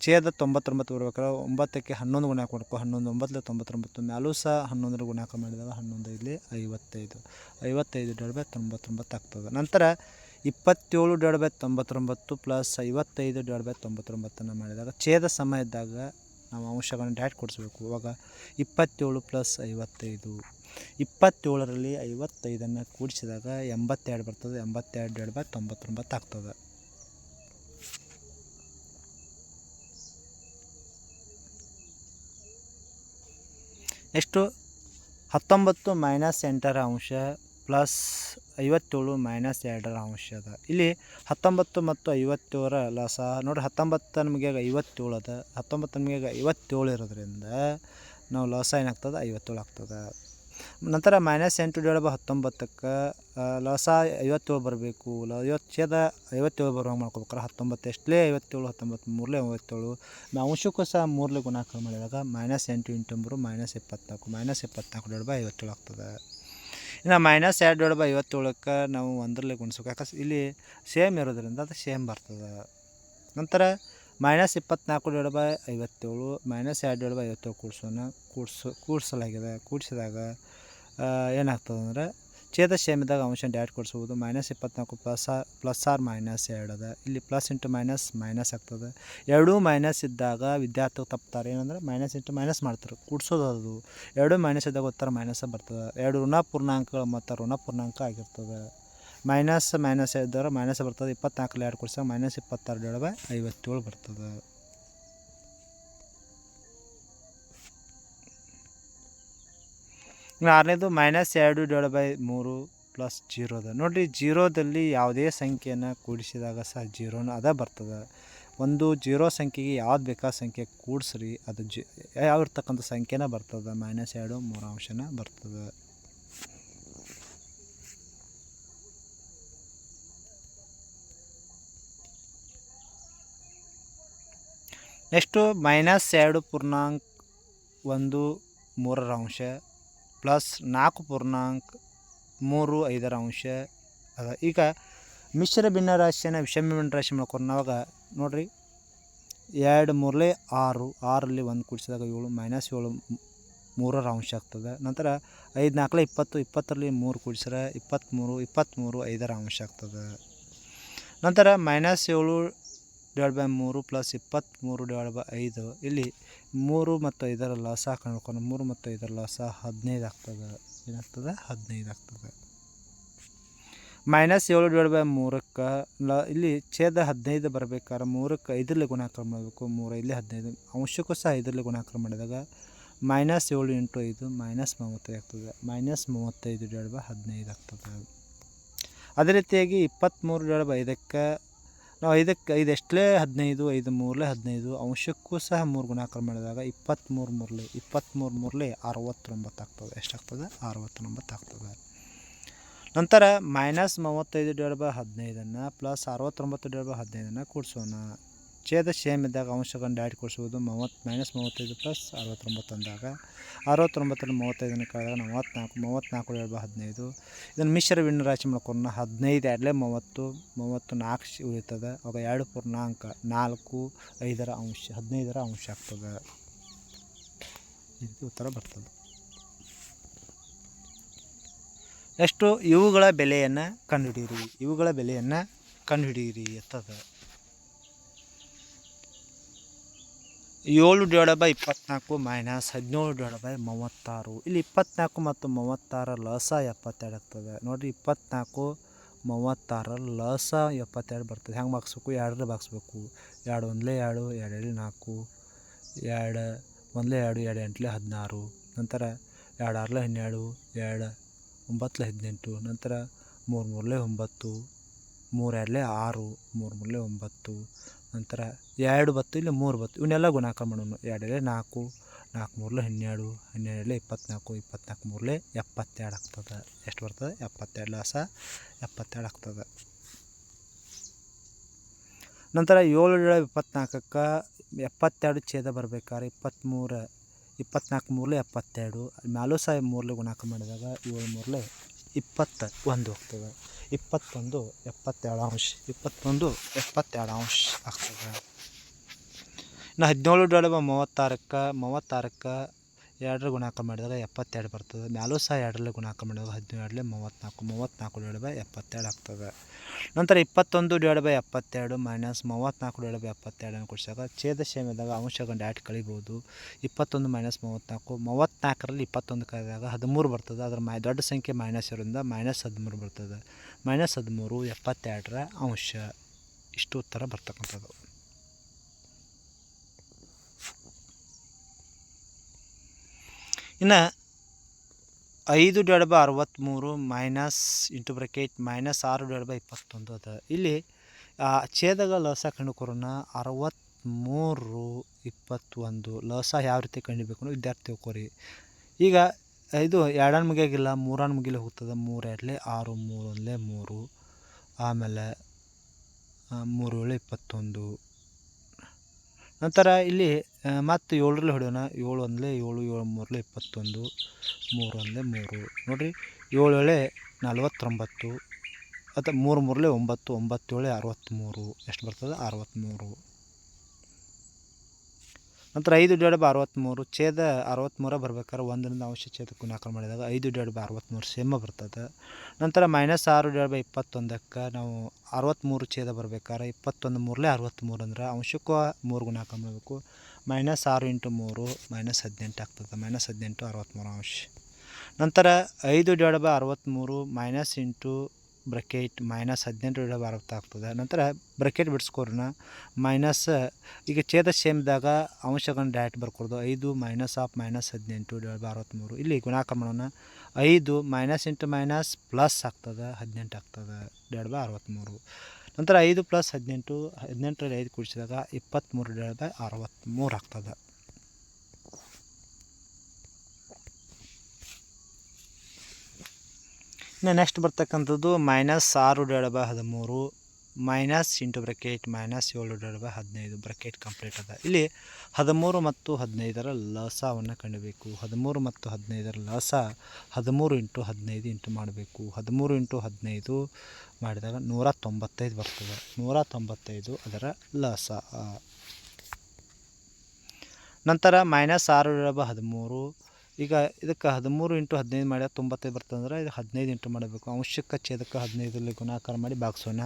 ಛೇದ ತೊಂಬತ್ತೊಂಬತ್ತು ಬರ್ಬೇಕಾದ್ರೆ ಒಂಬತ್ತಕ್ಕೆ ಹನ್ನೊಂದು ಗುಣಾಕ ಮಾಡ್ಕೊ ಹನ್ನೊಂದು ಒಂಬತ್ತಲೆ ತೊಂಬತ್ತೊಂಬತ್ತು. ಮ್ಯಾಲೂ ಸಹ ಹನ್ನೊಂದರ ಗುಣಾಕ ಮಾಡಿದಾಗ ಹನ್ನೊಂದು ಇಲ್ಲಿ ಐವತ್ತೈದು ಐವತ್ತೈದು ಡೇಳ್ಬೆ ತೊಂಬತ್ತೊಂಬತ್ತು ಆಗ್ತದೆ. ನಂತರ ಇಪ್ಪತ್ತೇಳು ಡೇಳ್ಬೆ ತೊಂಬತ್ತೊಂಬತ್ತು ಪ್ಲಸ್ ಐವತ್ತೈದು ಡೇಳ್ಬೆ ತೊಂಬತ್ತೊಂಬತ್ತನ್ನು ಮಾಡಿದಾಗ ಛೇದ ಸಮ ಇದ್ದಾಗ ನಾವು ಅಂಶಗಳನ್ನು ಡ್ಯಾಟ್ ಕೊಡಿಸ್ಬೇಕು. ಅವಾಗ ಇಪ್ಪತ್ತೇಳು ಪ್ಲಸ್ ಐವತ್ತೈದು. ಇಪ್ಪತ್ತೇಳರಲ್ಲಿ ಐವತ್ತೈದನ್ನು ಕೂಡಿಸಿದಾಗ ಎಂಬತ್ತೆರಡು ಬರ್ತದೆ. ಎಂಬತ್ತೆರಡು ಎರಡು ಬೈ ತೊಂಬತ್ತೊಂಬತ್ತು ಆಗ್ತದೆ. ನೆಕ್ಸ್ಟು ಹತ್ತೊಂಬತ್ತು ಮೈನಸ್ ಎಂಟರ ಅಂಶ. ಪ್ಲಸ್ ಐವತ್ತೇಳು ಮೈನಸ್ ಎರಡರ ಅಂಶ ಅದ. ಇಲ್ಲಿ ಹತ್ತೊಂಬತ್ತು ಮತ್ತು ಐವತ್ತೇಳರ ಲಸ ನೋಡಿ ಹತ್ತೊಂಬತ್ತು ನಮಗೆ ಐವತ್ತೇಳು ಅದ. ಹತ್ತೊಂಬತ್ತು ನಮಗೆ ಐವತ್ತೇಳು ಇರೋದ್ರಿಂದ ನಾವು ಲಸ ಏನಾಗ್ತದೆ? ಐವತ್ತೇಳು ಆಗ್ತದೆ. ನಂತರ ಮೈನಸ್ ಎಂಟು ಡಿವೈಡ್ ಬೈ ಹತ್ತೊಂಬತ್ತಕ್ಕೆ ಲಸ ಐವತ್ತೇಳು ಬರಬೇಕು. ಲ, ಐವತ್ತು ಛೇದ ಐವತ್ತೇಳು ಬರುವಂಗೆ ಮಾಡ್ಕೋಬೇಕಾರೆ ಹತ್ತೊಂಬತ್ತು ಎಷ್ಟಲೇ ಐವತ್ತೇಳು, ಹತ್ತೊಂಬತ್ತು ಮೂರಲೇ ಐವತ್ತೇಳು. ನಾವು ಅಂಶಕ್ಕೂ ಸಹ ಮೂರಲೇ ಗುಣಾಕಾರ ಮಾಡಿದಾಗ ಮೈನಸ್ ಎಂಟು ಇಂಟು ಮೂರು ಮೈನಸ್ ಇಪ್ಪತ್ನಾಲ್ಕು ಮೈನಸ್ ಇಪ್ಪತ್ನಾಲ್ಕು ಡಿವೈಡ್ ಐವತ್ತೇಳು ಆಗ್ತದೆ. ಇನ್ನು ಮೈನಸ್ ಎರಡು ಡಿವೈಡ್ ಬೈ ಐವತ್ತೇಳಕ್ಕೆ ನಾವು ಒಂದರಲ್ಲಿ ಗುಣಿಸ್ಬೇಕು. ಯಾಕೆ ಇಲ್ಲಿ ಸೇಮ್ ಇರೋದ್ರಿಂದ ಅದು ಸೇಮ್ ಬರ್ತದೆ. ನಂತರ ಮೈನಸ್ ಇಪ್ಪತ್ನಾಲ್ಕು ಡಿವೈಡ್ ಬೈ ಐವತ್ತೇಳು ಮೈನಸ್ ಎರಡು ಡಿವೈಡ್ ಬೈ ಐವತ್ತೇಳು ಕೂಡ್ಸೋಣ, ಕೂಡ್ಸು, ಕೂಡಿಸಲಾಗಿದೆ, ಕೂಡಿಸಿದಾಗ ಏನಾಗ್ತದೆ ಅಂದರೆ ಛೇದ ಸೇಮ್ ಇದ್ದಾಗ ಅಂಶ ಡ್ಯಾಟ್ ಕೊಡಿಸ್ಬೋದು ಮೈನಸ್ ಇಪ್ಪತ್ನಾಲ್ಕು ಪ್ಲಸ್ ಪ್ಲಸ್ ಆರ್ ಮೈನಸ್ ಎರಡು ಅದ. ಇಲ್ಲಿ ಪ್ಲಸ್ ಇಂಟು ಮೈನಸ್ ಮೈನಸ್ ಆಗ್ತದೆ. ಎರಡೂ ಮೈನಸ್ ಇದ್ದಾಗ ವಿದ್ಯಾರ್ಥಿಗಳು ತಪ್ತಾರೆ ಏನಂದ್ರೆ ಮೈನಸ್ ಇಂಟು ಮೈನಸ್ ಮಾಡ್ತಾರೆ. ಕೂಡಿಸೋದು ಅದು. ಎರಡೂ ಮೈನಸ್ ಇದ್ದಾಗ ಉತ್ತರ ಮೈನಸ್ ಬರ್ತದೆ. ಎರಡು ಋಣ ಪೂರ್ಣಾಂಕಗಳು ಮತ್ತು ಋಣ ಪೂರ್ಣಾಂಕ ಆಗಿರ್ತದೆ. ಮೈನಸ್ ಮೈನಸ್ ಇದ್ದರೆ ಮೈನಸ್ ಬರ್ತದೆ. ಇಪ್ಪತ್ನಾಲ್ಕಲ್ಲಿ ಎರಡು ಕೊಡ್ಸಾಗ ಮೈನಸ್ ಇಪ್ಪತ್ತಾರು ಡಿವೈಡ್ ಬೈ ಐವತ್ತೇಳು ಬರ್ತದೆ. ಇನ್ನು ಆರನೇದು ಮೈನಸ್ ಎರಡು ಡಿವೈಡ್ ಬೈ ಮೂರು ಪ್ಲಸ್ ಜೀರೋ ಅದ ನೋಡಿರಿ ಜೀರೋದಲ್ಲಿ ಯಾವುದೇ ಸಂಖ್ಯೆಯನ್ನು ಕೂಡಿಸಿದಾಗ ಸಹ ಜೀರೋನ ಅದ ಬರ್ತದೆ. ಒಂದು ಜೀರೋ ಸಂಖ್ಯೆಗೆ ಯಾವ್ದು ಬೇಕಾದ ಸಂಖ್ಯೆ ಕೂಡಿಸ್ರಿ, ಅದು ಜಿ ಯಾವ ಇರ್ತಕ್ಕಂಥ ಸಂಖ್ಯೆನ ಬರ್ತದೆ. ಮೈನಸ್ ಎರಡು, ಮೂರು ಅಂಶನ ಬರ್ತದೆ. ನೆಕ್ಸ್ಟು ಮೈನಸ್ ಎರಡು ಪೂರ್ಣಾಂಕ ಒಂದು ಮೂರರ ಅಂಶ. ಪ್ಲಸ್ ನಾಲ್ಕು ಪೂರ್ಣಾಂಕ ಮೂರು ಐದರ ಅಂಶ. ಅದ ಈಗ ಮಿಶ್ರ ಭಿನ್ನರಾಶಿಯನ್ನು ವಿಷಮ ಭಿನ್ನರಾಶಿ ಮಾಡ್ಕೊಂಡು ನಾವಾಗ ನೋಡಿರಿ ಎರಡು ಮೂರಲೇ ಆರು, ಆರಲ್ಲಿ ಒಂದು ಕೂಡಿಸಿದಾಗ ಏಳು ಮೈನಸ್ ಏಳು ಮೂರರ ಅಂಶ ಆಗ್ತದೆ. ನಂತರ ಐದು ನಾಲ್ಕಲೇ ಇಪ್ಪತ್ತು, ಇಪ್ಪತ್ತರಲ್ಲಿ ಮೂರು ಕೂಡಿಸಿದ್ರೆ ಇಪ್ಪತ್ತ್ಮೂರು ಇಪ್ಪತ್ತ್ಮೂರು ಐದರ ಅಂಶ ಆಗ್ತದೆ. ನಂತರ ಮೈನಸ್ ಏಳು ಡಿವೈಡ್ ಬೈ ಮೂರು ಪ್ಲಸ್ ಇಪ್ಪತ್ತ್ಮೂರು ಡಿವೈಡ್ ಬೈ ಐದು. ಇಲ್ಲಿ ಮೂರು ಮತ್ತು ಐದರ ಲಾಸ ಕಂಡುಕೊಂಡು ಮೂರು ಮತ್ತು ಐದರ ಲಾಸ ಹದಿನೈದು ಆಗ್ತದೆ. ಏನಾಗ್ತದೆ? ಹದಿನೈದು ಆಗ್ತದೆ. ಮೈನಸ್ ಏಳು ಡಿವೈಡ್ ಬೈ ಮೂರಕ್ಕೆ ಲ, ಇಲ್ಲಿ ಛೇದ ಹದಿನೈದು ಬರಬೇಕಾದ್ರೆ ಮೂರಕ್ಕೆ ಐದರಲ್ಲಿ ಗುಣಾಕಾರ ಮಾಡಬೇಕು. ಮೂರು ಇಲ್ಲಿ ಹದಿನೈದು. ಅಂಶಕ್ಕೂ ಸಹ ಐದರಲ್ಲಿ ಗುಣಾಕಾರ ಮಾಡಿದಾಗ ಮೈನಸ್ ಏಳು ಇಂಟು ಐದು ಮೈನಸ್ ಮೂವತ್ತೈದು ಆಗ್ತದೆ. ಮೈನಸ್ ಮೂವತ್ತೈದು ಡಿವೈಡ್ ಬೈ ಹದಿನೈದು ಆಗ್ತದೆ. ಅದೇ ರೀತಿಯಾಗಿ ಇಪ್ಪತ್ತ್ಮೂರು ಡಿವೈಡ್ ಬೈ ಐದಕ್ಕೆ ನಾವು ಐದಕ್ಕೆ ಐದು ಎಷ್ಟಲೇ ಹದಿನೈದು, ಐದು ಮೂರಲೇ ಹದಿನೈದು, ಅಂಶಕ್ಕೂ ಸಹ ಮೂರು ಗುಣಾಕಾರ ಮಾಡಿದಾಗ ಇಪ್ಪತ್ತ್ಮೂರು ಮೂರಲೆ ಇಪ್ಪತ್ತ್ಮೂರು ಮೂರಲಿ ಅರವತ್ತೊಂಬತ್ತು ಆಗ್ತದೆ. ಎಷ್ಟಾಗ್ತದೆ? ಅರವತ್ತೊಂಬತ್ತು ಆಗ್ತದೆ. ನಂತರ ಮೈನಸ್ ಮೂವತ್ತೈದು ಡಿವೈಡ್ ಬೈ ಹದಿನೈದನ್ನು ಪ್ಲಸ್ ಅರವತ್ತೊಂಬತ್ತು ಡಿವೈಡ್ ಬೈ ಹದಿನೈದನ್ನು ಕೂಡಿಸೋಣ. ಛೇದ ಸೇಮ್ ಇದ್ದಾಗ ಅಂಶಗಳನ್ನು ಡ್ಯಾಡ್ ಕೊಡಿಸುವುದು ಮೂವತ್ತು ಮೈನಸ್ ಮೂವತ್ತೈದು ಪ್ಲಸ್ ಅರವತ್ತೊಂಬತ್ತು ಅಂದಾಗ ಅರವತ್ತೊಂಬತ್ತರಲ್ಲಿ ಮೂವತ್ತೈದನ್ನು ಕಳೆದಾಗ ಮೂವತ್ತ್ನಾಲ್ಕು ಮೂವತ್ತ್ನಾಲ್ಕು ಎರಡು ಹದಿನೈದು. ಇದನ್ನು ಮಿಶ್ರ ವಿಣ್ಣ ರಾಶಿ ಮಾಡ್ಕೊಂಡು ಹದಿನೈದು ಎರಡಲೇ ಮೂವತ್ತು ಮೂವತ್ತು ನಾಲ್ಕು ಉಳಿತದೆ. ಅವಾಗ ಎರಡು ಪೂರ್ಣಾಂಕ ನಾಲ್ಕು, ಐದರ ಅಂಶ, ಹದಿನೈದರ ಅಂಶ ಆಗ್ತದೆ. ಈ ಉತ್ತರ ಬರ್ತದೆ. ಎಷ್ಟು ಇವುಗಳ ಬೆಲೆಯನ್ನು ಕಂಡುಹಿಡಿಯಿರಿ. ಇವುಗಳ ಬೆಲೆಯನ್ನು ಕಂಡುಹಿಡಿಯಿರಿ ಎತ್ತದ. ಏಳು ಡಿವೈಡ್ ಬೈ ಇಪ್ಪತ್ನಾಲ್ಕು ಮೈನಸ್ ಹದಿನೇಳು ಡಿವೈಡ್ ಬೈ ಮೂವತ್ತಾರು. ಇಲ್ಲಿ ಇಪ್ಪತ್ನಾಲ್ಕು ಮತ್ತು ಮೂವತ್ತಾರ ಲಸ ಎಪ್ಪತ್ತೆರಡು ಆಗ್ತದೆ. ನೋಡಿರಿ ಇಪ್ಪತ್ನಾಲ್ಕು, ಮೂವತ್ತಾರ ಲಸ ಎಪ್ಪತ್ತೆರಡು ಬರ್ತದೆ. ಹೆಂಗೆ ಬಾಗಿಸ್ಬೇಕು ಎರಡರಲ್ಲಿ ಬಾಗಿಸ್ಬೇಕು ಎರಡು ಒಂದಲೇ ಎರಡು ಎರಡು ಎರಡು ನಾಲ್ಕು, ಎರಡು ಒಂದಲೇ ಎರಡು ಎರಡು ಎಂಟಲೇ ಹದಿನಾರು. ನಂತರ ಎರಡು ಆರಲೇ ಹನ್ನೆರಡು, ಎರಡು ಒಂಬತ್ತಲೇ ಹದಿನೆಂಟು. ನಂತರ ಮೂರು ಮೂರಲೇ ಒಂಬತ್ತು. ಮೂರು ಎರಡಲೇ ಆರು, ಮೂರು ಮೂರಲೇ ಒಂಬತ್ತು, ನಂತರ ಎರಡು ಬತ್ತು ಇಲ್ಲಿ ಮೂರು ಬತ್ತು, ಇವನ್ನೆಲ್ಲ ಗುಣಾಕಾರ ಮಾಡೋಣ. ಎರಡಲೇ ನಾಲ್ಕು ನಾಲ್ಕು ಮೂರಲೇ ಹನ್ನೆರಡು ಹನ್ನೆರಡಲೆ ಇಪ್ಪತ್ನಾಲ್ಕು ಇಪ್ಪತ್ನಾಲ್ಕು ಮೂರಲೇ ಎಪ್ಪತ್ತೆರಡು ಆಗ್ತದೆ. ಎಷ್ಟು ಬರ್ತದೆ? ಎಪ್ಪತ್ತೆರಡು ಲಾಸ ಎಪ್ಪತ್ತೆರಡು ಆಗ್ತದೆ. ನಂತರ ಏಳು ಇಪ್ಪತ್ನಾಲ್ಕಕ್ಕೆ ಎಪ್ಪತ್ತೆರಡು ಛೇದ ಬರ್ಬೇಕಾದ್ರೆ ಇಪ್ಪತ್ತ್ಮೂರು ಇಪ್ಪತ್ನಾಲ್ಕು ಮೂರಲೆ ಎಪ್ಪತ್ತೆರಡು ಮ್ಯಾಲೂ ಸಹ ಮೂರಲೆ ಗುಣಾಕ ಮಾಡಿದಾಗ ಏಳು ಮೂರಲೆ ಇಪ್ಪತ್ತ ಒಂದು ಹೋಗ್ತದೆ. ಇಪ್ಪತ್ತೊಂದು ಎಪ್ಪತ್ತೆರಡು ಅಂಶ. ಇಪ್ಪತ್ತೊಂದು ಎಪ್ಪತ್ತೆರಡು ಅಂಶ ಆಗ್ತದೆ. ಇನ್ನು ಹದಿನೇಳು ಡೊಳಬ ಮೂವತ್ತಾರಕ್ಕೆ ಮೂವತ್ತಾರಕ್ಕೆ ಎರಡರ ಗುಣಾಕ ಮಾಡಿದಾಗ ಎಪ್ಪತ್ತೆರಡು ಬರ್ತದೆ. ಮ್ಯಾಲೂ ಸಹ ಎರಡರಲ್ಲಿ ಗುಣಾಕ ಮಾಡಿದಾಗ ಹದಿನೇಳರಲ್ಲಿ ಮೂವತ್ತ್ನಾಲ್ಕು ಮೂವತ್ತ್ನಾಲ್ಕು ಡಿವೈಡ್ ಬೈ ಎಪ್ಪತ್ತೆರಡು ಆಗ್ತದೆ. ನಂತರ ಇಪ್ಪತ್ತೊಂದು ಡಿವೈಡ್ ಬೈ ಎಪ್ಪತ್ತೆರಡು ಮೈನಸ್ ಮೂವತ್ತ್ನಾಲ್ಕು ಡಿವೈಡ್ ಬೈ ಎಪ್ಪತ್ತೆರಡನ್ನು ಕೊಡಿಸಿದಾಗ ಛೇದ ಸೇಮಿದಾಗ ಗಂಡ ಆ್ಯಟ್ ಕಳಿಬೋದು. ಇಪ್ಪತ್ತೊಂದು ಮೈನಸ್ ಮೂವತ್ತ್ನಾಲ್ಕು, ಮೂವತ್ತ್ನಾಲ್ಕರಲ್ಲಿ ಇಪ್ಪತ್ತೊಂದು ಕಳೆದಾಗ ಹದಿಮೂರು ಬರ್ತದೆ. ಅದರ ಮೈ ದೊಡ್ಡ ಸಂಖ್ಯೆ ಮೈನಸ್ ಇರೋದ್ರಿಂದ ಮೈನಸ್ ಹದಿಮೂರು ಬರ್ತದೆ. ಮೈನಸ್ ಹದಿಮೂರು, ಎಪ್ಪತ್ತೆರಡರ ಅಂಶ. ಇಷ್ಟು ಉತ್ತರ ಬರ್ತಕ್ಕಂಥದ್ದು. ಇನ್ನು ಐದು ಡಿವೈಡ್ ಬೈ ಅರವತ್ತ್ಮೂರು ಮೈನಸ್ ಇಂಟು ಬ್ರಕೆಟ್ ಮೈನಸ್ ಆರು ಡಿವೈಡ್ ಬೈ ಇಪ್ಪತ್ತೊಂದು ಅದ. ಇಲ್ಲಿ ಛೇದಗ ಲಸ ಕಂಡುಕೊರೋಣ. ಅರವತ್ತ್ಮೂರು ಇಪ್ಪತ್ತೊಂದು ಲಸ ಯಾವ ರೀತಿ ಕಂಡುಬೇಕು ವಿದ್ಯಾರ್ಥಿ ತಿಳ್ಕೊರಿ ಈಗ ಇದು ಎರಡನ್ನು ಮುಗಿಯಾಗಿಲ್ಲ ಮೂರನ್ನು ಮುಗಿಲಿ ಹೋಗ್ತದೆ. ಮೂರು ಎರಡಲೆ ಆರು, ಮೂರು ಒಂದಲೇ ಮೂರು. ಆಮೇಲೆ ಮೂರು ಏಳು ಇಪ್ಪತ್ತೊಂದು. ನಂತರ ಇಲ್ಲಿ ಮತ್ತು ಏಳರಲ್ಲಿ ಹೊಡೆಯೋಣ. ಏಳು ಒಂದಲೇ ಏಳು ಏಳು ಮೂರಲೆ ಇಪ್ಪತ್ತೊಂದು ಮೂರು ಒಂದಲೇ ಮೂರು. ನೋಡಿರಿ, ಏಳು ಏಳೆ ನಲ್ವತ್ತೊಂಬತ್ತು ಅಥವಾ ಮೂರು ಮೂರಲೆ ಒಂಬತ್ತು ಒಂಬತ್ತು ಏಳೆ ಅರವತ್ತ್ಮೂರು. ಎಷ್ಟು ಬರ್ತದೆ? ಅರವತ್ತ್ಮೂರು. ನಂತರ ಐದು ಡಿವೈಡ್ ಬೈ ಅರವತ್ತ್ಮೂರು ಛೇದ ಅರವತ್ತ್ಮೂರ ಬರ್ಬೇಕಾದ್ರೆ ಒಂದರಿಂದ ಅಂಶ ಛೇದ ಗುಣಾಕಾರ ಮಾಡಿದಾಗ ಐದು ಡಿವೈಡ್ ಬೈ ಅರವತ್ತ್ಮೂರು ಸೇಮ ಬರ್ತದೆ. ನಂತರ ಮೈನಸ್ ಆರು ಡಿವೈಡ್ ಬೈ ಇಪ್ಪತ್ತೊಂದಕ್ಕೆ ನಾವು ಅರವತ್ತ್ಮೂರು ಛೇದ ಬರ್ಬೇಕಾದ್ರೆ ಇಪ್ಪತ್ತೊಂದು ಮೂರಲೇ ಅರವತ್ತ್ಮೂರು ಅಂದ್ರೆ ಅಂಶಕ್ಕೂ ಮೂರು ಗುಣಾಕಾರ ಮಾಡಬೇಕು ಮೈನಸ್ ಆರು ಇಂಟು ಮೂರು ಮೈನಸ್ ಹದಿನೆಂಟು ಆಗ್ತದೆ. ಮೈನಸ್ ಹದಿನೆಂಟು ಅರವತ್ತ್ಮೂರು ಅಂಶ. ನಂತರ ಐದು ಡಿವೈಡ್ ಬೈ ಅರವತ್ತ್ಮೂರು ಮೈನಸ್ ಇಂಟು ಬ್ರಕೆಟ್ ಮೈನಸ್ ಹದಿನೆಂಟು ಆಗ್ತದೆ. ನಂತರ ಬ್ರಕೆಟ್ ಬಿಡಿಸ್ಕೋರೋಣ ಮೈನಸ್, ಈಗ ಛೇದ ಸೇಮ್ದಾಗ ಅಂಶಗಳನ್ನ ಡೈರೆಕ್ಟ್ ಬರ್ಕೊಡ್ದು. ಐದು ಮೈನಸ್ ಆಫ್ ಮೈನಸ್ ಹದಿನೆಂಟು ಎರಡು ಅರವತ್ತ್ಮೂರು ಇಲ್ಲಿ ಗುಣಾಕ ಮಾಡೋಣ ಐದು ಮೈನಸ್ ಇಂಟು ಮೈನಸ್ ಪ್ಲಸ್ ಆಗ್ತದೆ, ಹದಿನೆಂಟು ಆಗ್ತದೆ ಡೇಡ್ ಬೈ ಅರವತ್ತ್ಮೂರು ನಂತರ ಐದು ಪ್ಲಸ್ ಹದಿನೆಂಟು, ಹದಿನೆಂಟರಲ್ಲಿ ಐದು ಕೂಡಿಸಿದಾಗ ಇಪ್ಪತ್ತ್ಮೂರು ಡೇಡ್ ಬೈ ಅರವತ್ತ್ಮೂರು ಆಗ್ತದೆ. ಇನ್ನು ನೆಕ್ಸ್ಟ್ ಬರ್ತಕ್ಕಂಥದ್ದು ಮೈನಸ್ ಆರು ಡಿವೈಡ್ ಬೈ ಹದಿಮೂರು ಮೈನಸ್ ಇಂಟು ಬ್ರಕೆಟ್ ಮೈನಸ್ ಏಳು ಡಿವೈಡ್ ಬೈ ಹದಿನೈದು ಬ್ರಕೆಟ್ ಕಂಪ್ಲೀಟ್ ಅದ ಇಲ್ಲಿ ಹದಿಮೂರು ಮತ್ತು ಹದಿನೈದರ ಲಸವನ್ನು ಕಂಡಬೇಕು. ಹದಿಮೂರು ಮತ್ತು ಹದಿನೈದರ ಲಸ ಹದಿಮೂರು ಇಂಟು ಹದಿನೈದು ಇಂಟು ಮಾಡಬೇಕು. ಹದಿಮೂರು ಇಂಟು ಹದಿನೈದು ಮಾಡಿದಾಗ ನೂರ ತೊಂಬತ್ತೈದು ಬರ್ತದೆ. ನೂರ ತೊಂಬತ್ತೈದು ಅದರ ಲಸ. ನಂತರ ಮೈನಸ್ ಆರು ಡಿವೈಡ್ ಬೈ ಹದಿಮೂರು ಈಗ ಇದಕ್ಕೆ ಹದಿಮೂರು ಇಂಟು ಹದಿನೈದು ಮಾಡ್ಯಾರ ತೊಂಬತ್ತೈದು ಬರ್ತಂದ್ರೆ ಇದು ಹದಿನೈದು ಇಂಟು ಮಾಡಬೇಕು. ಅಂಶಕ್ಕೆ ಛೇದಕ್ಕೆ ಹದಿನೈದರಲ್ಲಿ ಗುಣಾಕಾರ ಮಾಡಿ ಭಾಗಿಸೋಣ.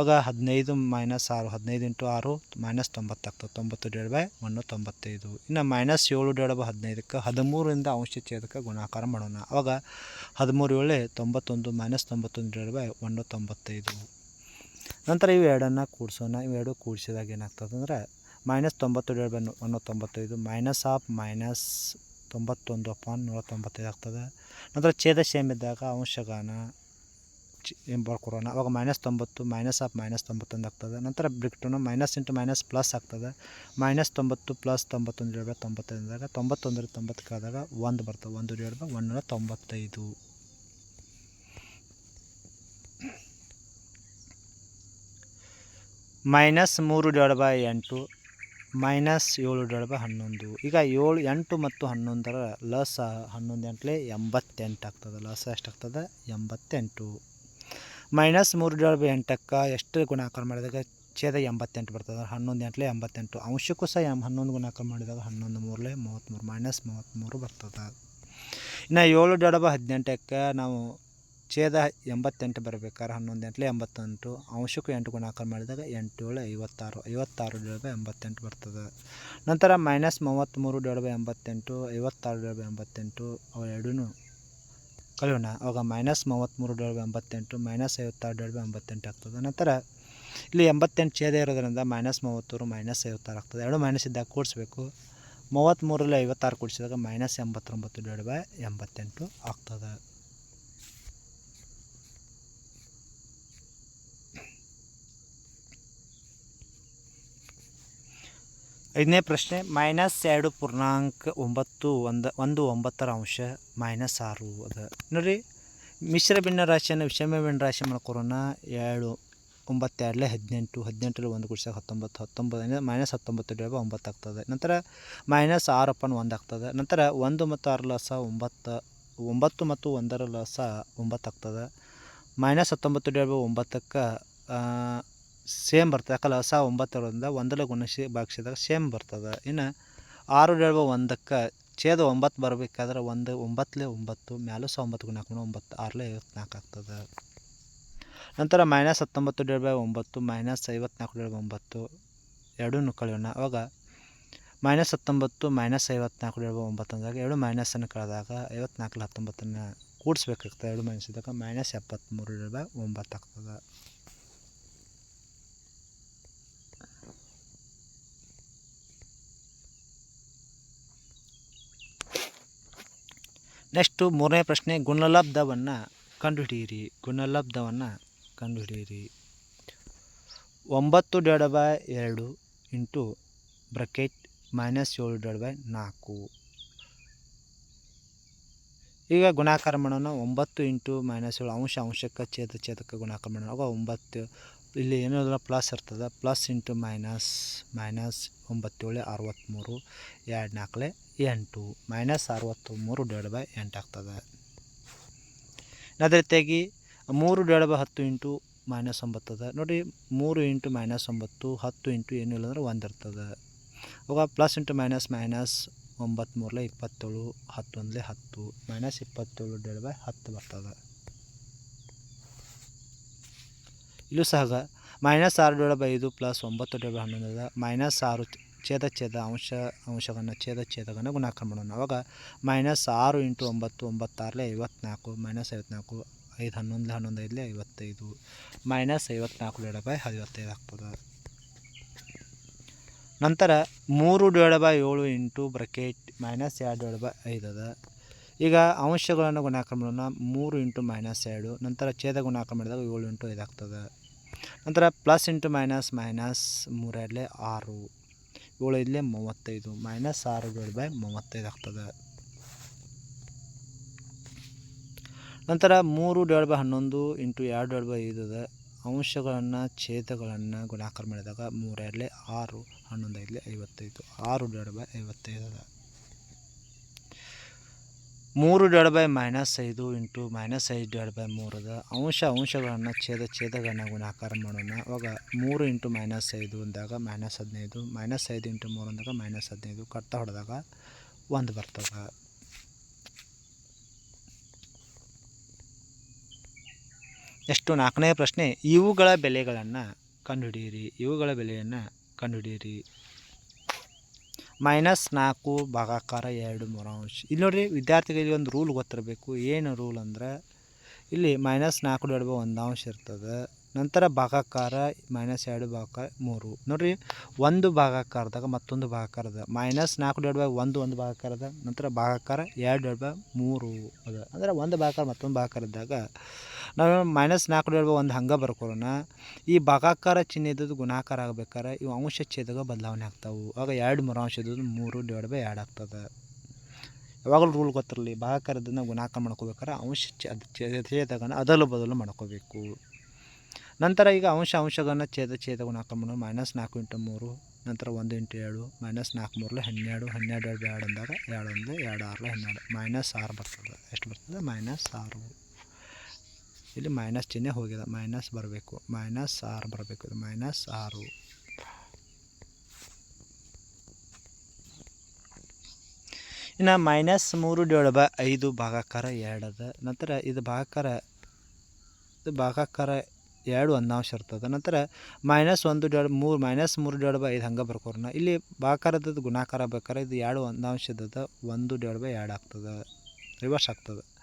ಆಗ ಹದಿನೈದು ಮೈನಸ್ ಆರು, ಹದಿನೈದು ಇಂಟು ಆರು ಮೈನಸ್ ತೊಂಬತ್ತಾಗ್ತದೆ ತೊಂಬತ್ತು ಡಿವೈಡ್ ಬೈ ಒಂದು, ತೊಂಬತ್ತೈದು. ಇನ್ನು ಮೈನಸ್ ಏಳು ಡಿವೈಡ್ ಬೈ ಹದಿನೈದಕ್ಕೆ ಹದಿಮೂರಿಂದ ಅಂಶ ಛೇದಕ್ಕೆ ಗುಣಾಕಾರ ಮಾಡೋಣ. ಆವಾಗ ಹದಿಮೂರು ಏಳೆ ತೊಂಬತ್ತೊಂದು ಮೈನಸ್ ತೊಂಬತ್ತೊಂದು ಡಿವೈಡ್ ಬೈ ಒಂದು, ತೊಂಬತ್ತೈದು. ನಂತರ ಇವು ಎರಡನ್ನು ಕೂಡಿಸೋಣ. ಇವೆರಡು ಕೂಡಿಸಿದಾಗ ಏನಾಗ್ತದೆ ಅಂದರೆ ಮೈನಸ್ ತೊಂಬತ್ತು ಡಿವೈಡ್ ಬೈ ಒಂದು, ತೊಂಬತ್ತೈದು ಮೈನಸ್ ಆಫ್ ಮೈನಸ್ ತೊಂಬತ್ತೊಂದು ಪಾಯಿಂಟ್ ನೂರ ತೊಂಬತ್ತೈದು ಆಗ್ತದೆ. ನಂತರ ಛೇದ ಸೇಮ್ ಇದ್ದಾಗ ಅಂಶಗಾನ ಬರ್ಕೊರೋಣ ಅವಾಗ ಮೈನಸ್ ತೊಂಬತ್ತು ಮೈನಸ್ ಆಫ್ ಮೈನಸ್ ತೊಂಬತ್ತೊಂದು ಆಗ್ತದೆ. ನಂತರ ಬ್ರಿಕ್ಟೋನು ಮೈನಸ್ ಇಂಟು ಮೈನಸ್ ಪ್ಲಸ್ ಆಗ್ತದೆ. ಮೈನಸ್ ತೊಂಬತ್ತು ಪ್ಲಸ್ ತೊಂಬತ್ತೊಂದು ಡಿವೈಡ್ ಬೈ ತೊಂಬತ್ತೈದು ಅಂದಾಗ ತೊಂಬತ್ತೊಂದರ ತೊಂಬತ್ತು ಕಳೆದಾಗ ಒಂದು ಬರ್ತದೆ. ಒಂದು ಡಿವೈಡ್ ಬೈ ಒನ್ನೂರ ತೊಂಬತ್ತೈದು. ಮೈನಸ್ ಮೂರು ಡಿವೈಡ್ ಬೈ ಎಂಟು. ಮೈನಸ್ ಏಳು ಡಿವೈಡ್ ಬೈ ಹನ್ನೊಂದು. ಈಗ ಏಳು, ಎಂಟು ಮತ್ತು ಹನ್ನೊಂದರ ಲಸ ಹನ್ನೊಂದು ಎಂಟ್ಲೆ ಎಂಬತ್ತೆಂಟು ಆಗ್ತದೆ. ಲಸ ಎಷ್ಟಾಗ್ತದೆ? ಎಂಬತ್ತೆಂಟು. ಮೈನಸ್ ಮೂರು ಡಿವೈಡ್ ಬೈ ಎಂಟಕ್ಕೆ ಎಷ್ಟು ಗುಣಾಕಾರ ಮಾಡಿದಾಗ ಛೇದ ಎಂಬತ್ತೆಂಟು ಬರ್ತದೆ. ಹನ್ನೊಂದು ಎಂಟ್ಲೆ ಎಂಬತ್ತೆಂಟು. ಅಂಶಕ್ಕೂ ಸಹ ಎಂ ಹನ್ನೊಂದು ಗುಣಾಕಾರ ಮಾಡಿದಾಗ ಹನ್ನೊಂದು ಮೂರಲೆ ಮೂವತ್ತ್ಮೂರು, ಮೈನಸ್ ಮೂವತ್ತ್ಮೂರು ಬರ್ತದೆ. ಇನ್ನು ಏಳು ಡಿವೈಡ್ ಬೈ ಹದಿನೆಂಟಕ್ಕೆ ನಾವು ಛೇದ ಎಂಬತ್ತೆಂಟು ಬರಬೇಕಾದ್ರೆ ಹನ್ನೊಂದು ಎಂಟ್ಲೆ ಎಂಬತ್ತೆಂಟು, ಅಂಶಕ್ಕೂ ಎಂಟು ಗುಣಾಕಾರ ಮಾಡಿದಾಗ ಎಂಟು ಏಳು ಐವತ್ತಾರು ಐವತ್ತಾರು ಡಿವೈಡ್ ಬೈ ಎಂಬತ್ತೆಂಟು ಬರ್ತದೆ. ನಂತರ ಮೈನಸ್ ಮೂವತ್ತ್ಮೂರು ಡಿವೈಡ್ ಬೈ ಎಂಬತ್ತೆಂಟು, ಐವತ್ತಾರು ಡಿವೈಡ್ ಬೈ ಎಂಬತ್ತೆಂಟು ಅವೆರಡೂ ಕಳೆಯೋಣ. ಅವಾಗ ಮೈನಸ್ ಮೂವತ್ತ್ಮೂರು ಡಿವೈಡ್ ಬೈ ಎಂಬತ್ತೆಂಟು ಮೈನಸ್ ಐವತ್ತಾರು ಡಿವೈಡ್ ಬೈ ಎಂಬತ್ತೆಂಟು ಆಗ್ತದೆ. ನಂತರ ಇಲ್ಲಿ ಎಂಬತ್ತೆಂಟು ಛೇದ ಇರೋದ್ರಿಂದ ಮೈನಸ್ ಮೂವತ್ತೂರು ಮೈನಸ್ ಐವತ್ತಾರು ಆಗ್ತದೆ. ಎರಡು ಮೈನಸ್ ಇದ್ದಾಗ ಕೂಡಿಸ್ಬೇಕು. ಮೂವತ್ತ್ಮೂರಲ್ಲಿ ಐವತ್ತಾರು ಕೂಡಿಸಿದಾಗ ಮೈನಸ್ ಎಂಬತ್ತೊಂಬತ್ತು ಡಿವೈಡ್ ಬೈ ಎಂಬತ್ತೆಂಟು ಆಗ್ತದೆ. ಐದನೇ ಪ್ರಶ್ನೆ ಮೈನಸ್ ಎರಡು ಪೂರ್ಣಾಂಕ ಒಂಬತ್ತು ಒಂದು ಒಂದು ಒಂಬತ್ತರ ಅಂಶ ಮೈನಸ್ ಆರು ಅದ. ನೋಡಿರಿ ಮಿಶ್ರ ಭಿನ್ನ ರಾಶಿಯನ್ನು ವಿಷಮ ಭಿನ್ನ ರಾಶಿ ಮಾಡ್ಕೊರೋಣ ಎರಡು, ಒಂಬತ್ತೆರಡಲೆ ಹದಿನೆಂಟು, ಹದಿನೆಂಟರಲ್ಲಿ ಒಂದು ಗುಡ್ಸಾಗ ಹತ್ತೊಂಬತ್ತು ಹತ್ತೊಂಬತ್ತು ಮೈನಸ್ ಹತ್ತೊಂಬತ್ತು ಡಿವೈಡ್ ಒಂಬತ್ತು ಆಗ್ತದೆ. ನಂತರ ಮೈನಸ್ ಆರು ಅಪ್ಪನ ಒಂದು ಆಗ್ತದೆ. ನಂತರ ಒಂದು ಮತ್ತು ಆರು ಲಸ ಒಂಬತ್ತು ಒಂಬತ್ತು ಮತ್ತು ಒಂದರ ಲಸ ಒಂಬತ್ತು ಆಗ್ತದೆ. ಮೈನಸ್ ಹತ್ತೊಂಬತ್ತು ಡಿವೈಡ್ ಒಂಬತ್ತಕ್ಕೆ ಸೇಮ್ ಬರ್ತದೆ. ಯಾಕಲ್ಲ ಹೊಸ ಒಂಬತ್ತರಿಂದ ಒಂದಲ ಗುಣಿಸಿ ಭಾಗಿಸಿದಾಗ ಸೇಮ್ ಬರ್ತದೆ. ಇನ್ನು ಆರು ಬೈ ಒಂದಕ್ಕೆ ಛೇದ ಒಂಬತ್ತು ಬರಬೇಕಾದ್ರೆ ಒಂದು, ಒಂಬತ್ತಲೇ ಒಂಬತ್ತು, ಮ್ಯಾಲೂ ಸಹ ಒಂಬತ್ತು ಗುಣ ಹಾಕೊಂಡು ಒಂಬತ್ತು, ಆರಲೇ ಐವತ್ನಾಲ್ಕು ಆಗ್ತದೆ. ನಂತರ ಮೈನಸ್ ಹತ್ತೊಂಬತ್ತು ಡಿವೈಡ್ ಬೈ ಒಂಬತ್ತು, ಮೈನಸ್ ಐವತ್ನಾಲ್ಕು ಡಿವೈಡ್ ಬೈ ಒಂಬತ್ತು, ಎರಡೂ ಕಳೆಯೋಣ. ಅವಾಗ ಮೈನಸ್ ಹತ್ತೊಂಬತ್ತು, ಮೈನಸ್ ಐವತ್ನಾಲ್ಕು ಡಿವೈಡ್ ಬೈ ಒಂಬತ್ತು ಅಂದಾಗ ಎರಡು ಮೈನಸನ್ನು ಕಳೆದಾಗ ಐವತ್ನಾಲ್ಕಲ್ಲಿ ಹತ್ತೊಂಬತ್ತನ್ನು ಕೂಡಿಸ್ಬೇಕಾಗ್ತದೆ. ಎರಡು ಮೈನಸ್ ಇದ್ದಾಗ ಮೈನಸ್ ಎಪ್ಪತ್ತ್ಮೂರು ಡಿವೈಡ್ ಬೈ ಒಂಬತ್ತು ಆಗ್ತದೆ. ನೆಕ್ಸ್ಟು ಮೂರನೇ ಪ್ರಶ್ನೆ, ಗುಣಲಬ್ಧವನ್ನು ಕಂಡುಹಿಡಿಯಿರಿ. ಗುಣಲಬ್ಧವನ್ನು ಕಂಡುಹಿಡಿಯಿರಿ. ಒಂಬತ್ತು ಡಿವೈಡ್ ಬೈ ಎರಡು ಇಂಟು ಬ್ರಕೆಟ್ ಮೈನಸ್ ಏಳು ಡಿವೈಡ್ ಬೈ ನಾಲ್ಕು. ಈಗ ಗುಣಾಕಾರ ಮಾಡೋಣ ಒಂಬತ್ತು ಇಂಟು ಮೈನಸ್ ಏಳು ಅಂಶ, ಅಂಶಕ್ಕೆ ಛೇದ, ಛೇದಕ್ಕೆ ಗುಣಾಕಾರ ಮಾಡೋಣ ಒಂಬತ್ತು ಇಲ್ಲಿ ಏನಿಲ್ಲ ಪ್ಲಸ್ ಇರ್ತದೆ ಪ್ಲಸ್ ಇಂಟು ಮೈನಸ್ ಮೈನಸ್ ಒಂಬತ್ತೇಳು ಅರವತ್ತ್ಮೂರು ಎರಡು ನಾಲ್ಕಲೆ ಎಂಟು ಮೈನಸ್ ಅರವತ್ತ್ಮೂರು ಡಿವೈಡ್ ಬೈ ಎಂಟು ಆಗ್ತದೆ. ಅದೇ ರೀತಿಯಾಗಿ ಮೂರು ಡಿವೈಡ್ ಬೈ ಹತ್ತು ಇಂಟು ಮೈನಸ್ ಒಂಬತ್ತು ಅದ. ನೋಡಿ, ಮೂರು ಇಂಟು ಮೈನಸ್ ಒಂಬತ್ತು, ಹತ್ತು ಇಂಟು ಏನಿಲ್ಲ ಅಂದ್ರೆ ಒಂದು ಇರ್ತದೆ. ಅವಾಗ ಪ್ಲಸ್ ಇಂಟು ಮೈನಸ್ ಮೈನಸ್ ಒಂಬತ್ತ್ಮೂರಲೆ ಇಪ್ಪತ್ತೇಳು, ಹತ್ತೊಂದಲೇ ಹತ್ತು ಮೈನಸ್ ಇಪ್ಪತ್ತೇಳು ಡಿವೈಡ್ ಬೈ ಹತ್ತು ಬರ್ತದೆ. ಇಲ್ಲೂ ಸಹ ಮೈನಸ್ ಆರು ಡಿವೈಡ್ ಬೈ ಐದು ಪ್ಲಸ್ ಒಂಬತ್ತು ಡಿವೈಡ್ ಹನ್ನೊಂದು ಅದ ಮೈನಸ್ ಆರು ಛೇದ ಛೇದ ಅಂಶ, ಅಂಶವನ್ನು ಛೇದ ಛೇದವನ್ನು ಗುಣಾಕಾರ ಮಾಡೋಣ. ಅವಾಗ ಮೈನಸ್ ಆರು ಇಂಟು ಒಂಬತ್ತು ಒಂಬತ್ತಾರಲೆ ಐವತ್ನಾಲ್ಕು ಮೈನಸ್ ಐವತ್ನಾಲ್ಕು, ಐದು ಹನ್ನೊಂದು ಹನ್ನೊಂದು ಐದಲೇ ಐವತ್ತೈದು ಮೈನಸ್ ಐವತ್ನಾಲ್ಕು ಡಿವೈಡ್ ಬೈ ಐವತ್ತೈದು ಆಗ್ತದೆ ನಂತರ ಮೂರು ಡಿವೈಡ್ ಬೈ ಏಳು ಇಂಟು ಬ್ರಕೆಟ್ ಮೈನಸ್ ಎರಡು ಡಿವೈಡ್ ಬೈ ಐದು ಅದ. ಈಗ ಅಂಶಗಳನ್ನು ಗುಣಾಕಾರ ಮಾಡೋಣ. ಮೂರು ಇಂಟು ಮೈನಸ್ ಎರಡು, ನಂತರ ಛೇದ ಗುಣಾಕಾರ ಮಾಡಿದಾಗ ಏಳು ಇಂಟು ಐದು ಆಗ್ತದೆ. ನಂತರ ಪ್ಲಸ್ ಇಂಟು ಮೈನಸ್ ಮೈನಸ್ ಮೂರೆರಡಲೆ ಆರು. ಏಳು ಇಲ್ಲೇ ಮೂವತ್ತೈದು. ಮೈನಸ್ ಆರು ಡಿವೈಡ್ ಬೈ ಮೂವತ್ತೈದು ಆಗ್ತದೆ. ನಂತರ ಮೂರು ಡಿವೈಡ್ ಬೈ ಹನ್ನೊಂದು ಇಂಟು ಎರಡು ಡಿವೈಡ್ ಬೈ ಐದು ಅದ ಅಂಶಗಳನ್ನು, ಛೇದಗಳನ್ನು ಗುಣಾಕಾರ ಮಾಡಿದಾಗ ಮೂರೆರಡಲೆ ಆರು, ಹನ್ನೊಂದು ಐದಲೆ ಐವತ್ತೈದು. ಆರು ಡಿವೈಡ್ ಬೈ ಐವತ್ತೈದು ಅದ ಮೂರು ಡಿವೈಡ್ ಬೈ ಮೈನಸ್ ಐದು ಇಂಟು ಮೈನಸ್ ಐದು ಡಿವೈಡ್ ಬೈ ಮೂರದ ಅಂಶ ಅಂಶಗಳನ್ನು ಛೇದ ಛೇದಗಳನ್ನು ಗುಣಾಕಾರ ಮಾಡೋಣ. ಅವಾಗ ಮೂರು ಇಂಟು ಮೈನಸ್ ಐದು ಅಂದಾಗ ಮೈನಸ್ ಹದಿನೈದು ಮೈನಸ್ ಐದು ಇಂಟು ಮೂರು ಅಂದಾಗ ಮೈನಸ್ ಹದಿನೈದು ಕಟ್ತಾ ಹೊಡೆದಾಗ ಒಂದು ಬರ್ತದೆ. ಎಷ್ಟು ನಾಲ್ಕನೇ ಪ್ರಶ್ನೆ, ಇವುಗಳ ಬೆಲೆಗಳನ್ನು ಕಂಡುಹಿಡಿಯಿರಿ, ಇವುಗಳ ಬೆಲೆಯನ್ನು ಕಂಡುಹಿಡಿಯಿರಿ. ಮೈನಸ್ ನಾಲ್ಕು ಭಾಗಾಕಾರ ಎರಡು ಮೂರಾಂಶ ಇಲ್ಲಿ ನೋಡಿರಿ ವಿದ್ಯಾರ್ಥಿಗಳಿಗೆ ಒಂದು ರೂಲ್ ಗೊತ್ತಿರಬೇಕು. ಏನು ರೂಲ್ ಅಂದ್ರೆ ಇಲ್ಲಿ ಮೈನಸ್ ನಾಲ್ಕು ಡಿವೈಡ್ ಒಂದು ಅಂಶ ಇರ್ತದೆ. ನಂತರ ಭಾಗಾಕಾರ ಮೈನಸ್ ಎರಡು ಭಾಗಾಕಾರ ಮೂರು. ನೋಡಿರಿ ಒಂದು ಭಾಗಾಕಾರದಾಗ ಮತ್ತೊಂದು ಭಾಗಾಕಾರದ. ಮೈನಸ್ ನಾಲ್ಕು ಡಿವೈಡ್ ಒಂದು ಒಂದು ಭಾಗಾಕಾರದ. ನಂತರ ಭಾಗಾಕಾರ ಎರಡು ಡಿವೈಡ್ ಬೈ ಮೂರು ಅದ. ಅಂದರೆ ಒಂದು ಭಾಗಾಕಾರ ಮತ್ತೊಂದು ಭಾಗಾಕಾರದಾಗ ನಾವು ಮೈನಸ್ ನಾಲ್ಕು ಹೇಳ್ಬೋ ಒಂದು ಹಂಗೆ ಬರ್ಕೊಳ್ಳೋಣ ಈ ಭಾಗಾಕಾರ ಚಿಹ್ನೆ ಇದ್ದದ್ದು ಗುಣಾಕಾರ ಆಗ್ಬೇಕಾರೆ ಇವು ಅಂಶ ಛೇದಗ ಬದಲಾವಣೆ ಆಗ್ತಾವೆ. ಆಗ ಎರಡು ಮೂರು ಅಂಶ ಇದ್ದದ್ದು ಮೂರು ಡಿವೈಡ್ ಬೈ ಎರಡು ಆಗ್ತದೆ. ಯಾವಾಗಲೂ ರೂಲ್ ಗೊತ್ತಿರಲಿ, ಭಾಗಾಕಾರದನ್ನು ಗುಣಾಕಾರ ಮಾಡ್ಕೋಬೇಕಾದ್ರೆ ಅಂಶ ಛೇದಗನ ಅದಲು ಬದಲು ಮಾಡ್ಕೋಬೇಕು. ನಂತರ ಈಗ ಅಂಶ ಅಂಶಗಳನ್ನು ಛೇದ ಛೇದ ಗುಣಾಕಾರ ಮಾಡೋದು ಮೈನಸ್ ನಾಲ್ಕು ಇಂಟು ಮೂರು, ನಂತರ ಒಂದು ಇಂಟು ಏಳು, ಮೈನಸ್ ನಾಲ್ಕು ಮೂರಲೆ ಹನ್ನೆರಡು ಹನ್ನೆರಡು ಎರಡು ಎರಡು ಅಂದಾಗ ಎರಡು ಒಂದು, ಎರಡು ಆರಲೆ ಹನ್ನೆರಡು. ಮೈನಸ್ ಆರು ಬರ್ತದೆ. ಎಷ್ಟು ಬರ್ತದೆ? ಮೈನಸ್ ಆರು. ಇಲ್ಲಿ ಮೈನಸ್ ಚಿಹ್ನೆ ಹೋಗಿದೆ. ಮೈನಸ್ ಬರಬೇಕು. ಮೈನಸ್ ಆರು ಬರಬೇಕು. ಇದು ಮೈನಸ್ ಆರು ಇನ್ನು ಮೈನಸ್ ಮೂರು ಡಿವೈಡ್ ಬ ಐದು ಭಾಗಾಕಾರ ಎರಡದ ನಂತರ ಇದು ಭಾಗಾಕಾರ ಇದು ಭಾಗಾಕಾರ ಎರಡು ಒಂದಾಂಶ ಇರ್ತದೆ. ನಂತರ ಮೈನಸ್ ಒಂದು ಡಿವೈಡ್ ಮೂರು ಮೈನಸ್ ಮೂರು ಡಿವೈಡ್ ಬೈ ಐದು ಹಂಗೆ ಬರ್ಕೋರ್ನ ಇಲ್ಲಿ ಭಾಗಾಕಾರದ ಗುಣಾಕಾರ ಬೇಕಾರೆ ಇದು ಎರಡು ಅನ್ನಾಂಶದ ಒಂದು ಡಿವೈಡ್ ಬ ಎರಡು ಆಗ್ತದೆ. ರಿವರ್ಸ್ ಆಗ್ತದೆ.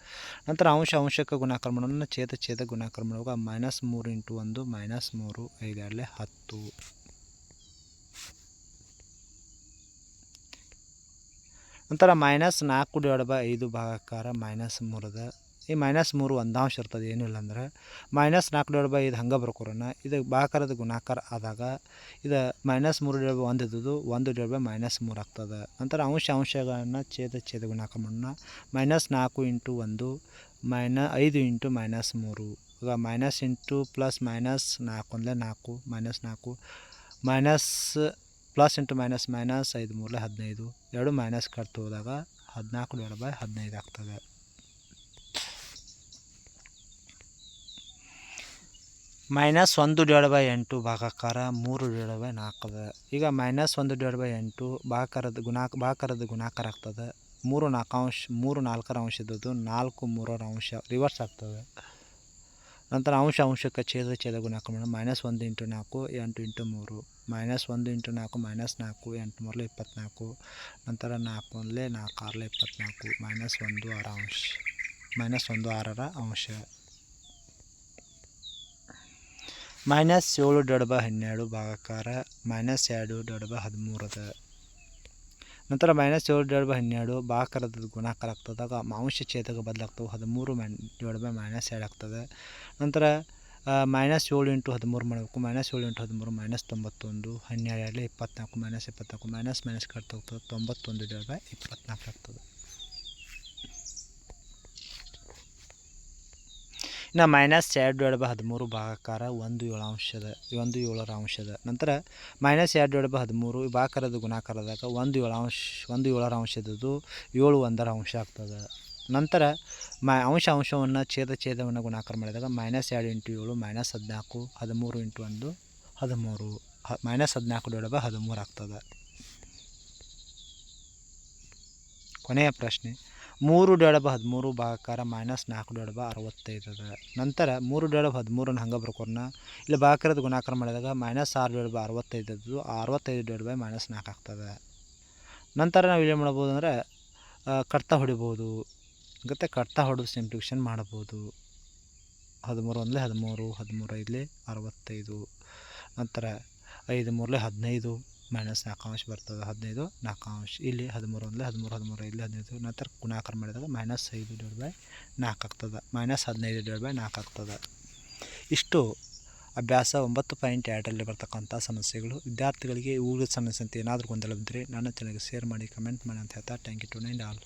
ನಂತರ ಅಂಶ ಅಂಶಕ್ಕೆ ಮಾಡೋಣ ಛೇದ ಛೇದ ಗುಣಾಕಾರ ಮಾಡುವಾಗ ಮೈನಸ್ ಮೂರು ಇಂಟು ಒಂದು ಮೈನಸ್ ಮೂರು ಐದಾಗಲೇ ಹತ್ತು. ನಂತರ ಮೈನಸ್ ನಾಲ್ಕು ಡಿವೈಡ್ ಬೈ ಐದು ಭಾಗಾಕಾರ ಮೈನಸ್ ಮೂರದ ಈ ಮೈನಸ್ ಮೂರು ಒಂದಾಂಶ ಇರ್ತದೆ ಏನಿಲ್ಲ ಅಂದ್ರೆ. ಮೈನಸ್ ನಾಲ್ಕು ಡೇಡ್ ಬೈ ಇದು ಹಂಗೆ ಬರ್ಕೊರೋಣ ಇದು ಬಾಕಾರದ ಗುಣಾಕಾರ ಆದಾಗ ಇದು ಮೈನಸ್ ಮೂರು ಡಿವೈಡ್ ಬೈ ಒಂದು ಇದ್ದದ್ದು ಒಂದು ಡಿವೈಡ್ ಬೈ ಮೈನಸ್ ಮೂರು ಆಗ್ತದೆ. ನಂತರ ಅಂಶ ಅಂಶಗಳನ್ನು ಛೇದ ಛೇದ ಗುಣಾಕಾರ ಮಾಡೋಣ. ಮೈನಸ್ ನಾಲ್ಕು ಇಂಟು ಒಂದು, ಮೈನ ಐದು ಇಂಟು ಮೈನಸ್ ಮೂರು. ಈಗ ಮೈನಸ್ ಇಂಟು ಪ್ಲಸ್ ಮೈನಸ್ ನಾಲ್ಕು ಅಂದರೆ ನಾಲ್ಕು ಮೈನಸ್ ನಾಲ್ಕು. Minus plus into minus minus ಐದು ಮೂರಲೆ ಹದಿನೈದು. ಎರಡು ಮೈನಸ್ ಕಟ್ತು ಹೋದಾಗ ಹದಿನಾಲ್ಕು ಡಿವೈಡ್ ಬೈ ಹದಿನೈದು ಆಗ್ತದೆ. ಮೈನಸ್ ಒಂದು ಡಿವೈಡ್ ಬೈ ಎಂಟು ಭಾಗಾಕಾರ ಮೂರು ಡಿವೈಡ್ ಬೈ ನಾಲ್ಕು ಅದ ಈಗ ಮೈನಸ್ ಒಂದು ಡಿವೈಡ್ ಬೈ ಎಂಟು ಭಾಗಾಕಾರದ ಗುಣಾಕ ಭಾಕರದ ಗುಣಾಕಾರ ಆಗ್ತದೆ. ಮೂರು ನಾಲ್ಕಾಂಶ, ಮೂರು ನಾಲ್ಕರ ಅಂಶ ಇದ್ದದ್ದು ನಾಲ್ಕು ಮೂರರ ಅಂಶ ರಿವರ್ಸ್ ಆಗ್ತದೆ. ನಂತರ ಅಂಶ, ಅಂಶಕ್ಕೆ ಛೇದ ಛೇದ ಗುಣಾಕ ಮಾಡೋಣ. ಮೈನಸ್ ಒಂದು ಇಂಟು ನಾಲ್ಕು, ಎಂಟು ಇಂಟು ಮೂರು. ಮೈನಸ್ ಒಂದು ಇಂಟು ನಾಲ್ಕು ಮೈನಸ್ ನಾಲ್ಕು, ಎಂಟು ಮೂರಲ್ಲಿ ಇಪ್ಪತ್ತ್ನಾಲ್ಕು ನಂತರ ನಾಲ್ಕು ಒಂದಲೇ ನಾಲ್ಕು ಆರಲೆ ಇಪ್ಪತ್ತ್ನಾಲ್ಕು ಮೈನಸ್ ಒಂದು ಆರ ಅಂಶ ಮೈನಸ್ ಒಂದು ಆರರ ಅಂಶ. ಮೈನಸ್ ಏಳು ಡೊಡಬ ಹನ್ನೆರಡು ಭಾಗಾಕಾರ ಮೈನಸ್ ಎರಡು ಡೊಡಬ ಹದಿಮೂರದ. ನಂತರ ಮೈನಸ್ ಏಳು ಡೊಡಬ ಹನ್ನೆರಡು ಭಾಗಾಕಾರದ ಗುಣಾಕಾರ ಆಗ್ತದಾಗ ಆಗ ಅಂಶ ಛೇದಕ ಬದಲಾಗ್ತವೆ. ಹದಿಮೂರು ಮೈನ್ ಡೊಡಬ ಮೈನಸ್ ಎರಡು ಆಗ್ತದೆ. ನಂತರ ಮೈನಸ್ ಏಳು ಇಂಟು ಹದಿಮೂರು ಮಾಡಬೇಕು. ಮೈನಸ್ ಏಳು ಇಂಟು ಹದಿಮೂರು ಮೈನಸ್ ತೊಂಬತ್ತೊಂದು. ಹನ್ನೆರಡು ಇಪ್ಪತ್ನಾಲ್ಕು ಮೈನಸ್ ಇಪ್ಪತ್ನಾಲ್ಕು ಮೈನಸ್ ಮೈನಸ್ ಕಟ್ತಾ ಹೋಗ್ತದೆ ತೊಂಬತ್ತೊಂದು ಡೊಡಬ ಇಪ್ಪತ್ನಾಲ್ಕು ಆಗ್ತದೆ. ಇನ್ನು ಮೈನಸ್ ಎರಡು ಬೈ ಹದಿಮೂರು ಭಾಗಾಕಾರ ಒಂದು ಏಳು ಅಂಶದ, ಒಂದು ಏಳರ ಅಂಶದ. ನಂತರ ಮೈನಸ್ ಎರಡು ಬೈ ಹದಿಮೂರು ಭಾಗಕಾರದ ಗುಣಾಕಾರದಾಗ ಒಂದು ಏಳು ಅಂಶ, ಒಂದು ಏಳರ ಅಂಶದದು ಏಳು ಒಂದರ ಅಂಶ ಆಗ್ತದೆ. ನಂತರ ಮ, ಅಂಶ ಅಂಶವನ್ನು ಛೇದ ಛೇದವನ್ನು ಗುಣಾಕಾರ ಮಾಡಿದಾಗ ಮೈನಸ್ ಎರಡು ಇಂಟು ಏಳು ಮೈನಸ್ ಹದಿನಾಲ್ಕು, ಹದಿಮೂರು ಇಂಟು ಒಂದು, ಹದಿಮೂರು, ಹ ಮೈನಸ್ ಹದಿನಾಲ್ಕು ಡಿವೈಡ್ ಹದಿಮೂರು ಆಗ್ತದೆ. ಕೊನೆಯ ಪ್ರಶ್ನೆ. ಮೂರು ಡಿವೈಡ್ ಬೈ ಹದಿಮೂರು ಭಾಗಾಕಾರ ಮೈನಸ್ ನಾಲ್ಕು ಡಿವೈಡ್ ಅರವತ್ತೈದು ಅದ. ನಂತರ ಮೂರು ಡೇಡ ಬೈ ಹದಿಮೂರನ್ನು ಹಂಗೆ ಬರ್ಕೊರ್ನ ಇಲ್ಲಿ ಭಾಗಾಕಾರದ ಗುಣಾಕಾರ ಮಾಡಿದಾಗ ಮೈನಸ್ ಆರು ಡಿವೈಡ್ ಬೈ ಅರವತ್ತೈದು ಅದು ಅರವತ್ತೈದು ಡಿವೈಡ್ ಬೈ ಮೈನಸ್ ನಾಲ್ಕು ಆಗ್ತದೆ. ನಂತರ ನಾವು ಏನು ಮಾಡ್ಬೋದು ಅಂದರೆ ಕಡ್ತಾ ಹೊಡಿಬೋದು. ಮತ್ತು ಕಡ್ತಾ ಹೊಡೆದು ಸಿಂಪ್ಲಿಫಿಕೇಷನ್ ಮಾಡ್ಬೋದು. ಹದಿಮೂರು ಒಂದಲೇ ಹದಿಮೂರು ಹದಿಮೂರು ಐದಲೇ ಅರವತ್ತೈದು. ನಂತರ ಐದು ಮೂರಲೇ ಹದಿನೈದು. ಮೈನಸ್ ನಾಲ್ಕಾಂಶ ಬರ್ತದೆ ಹದಿನೈದು ನಾಲ್ಕಾಂಶ ಇಲ್ಲಿ ಹದಿಮೂರು ಒಂದಲೇ ಹದಿಮೂರು ಹದಿಮೂರು ಇಲ್ಲಿ ಹದಿನೈದು, ನಂತರ ಗುಣಾಕಾರ ಮಾಡಿದಾಗ ಮೈನಸ್ ಐದು ಡಿವೈಡ್ ಬೈ ನಾಲ್ಕು ಆಗ್ತದೆ. ಮೈನಸ್ ಹದಿನೈದು ಡಿವೈಡ್ ಬೈ ನಾಲ್ಕು ಆಗ್ತದೆ. ಇಷ್ಟು ಅಭ್ಯಾಸ ಒಂಬತ್ತು ಪಾಯಿಂಟ್ ಎರಡರಲ್ಲಿ ಬರ್ತಕ್ಕಂಥ ಸಮಸ್ಯೆಗಳು. ವಿದ್ಯಾರ್ಥಿಗಳಿಗೆ ಇವುಗಳ ಸಮಸ್ಯೆ ಅಂತ ಏನಾದರೂ ಗೊಂದಲ ಬಿದ್ದರೆ ನನ್ನ ಚಾನಲ್ಗೆ ಶೇರ್ ಮಾಡಿ ಕಮೆಂಟ್ ಮಾಡಿ ಅಂತ ಹೇಳ್ತಾ thank you to mind all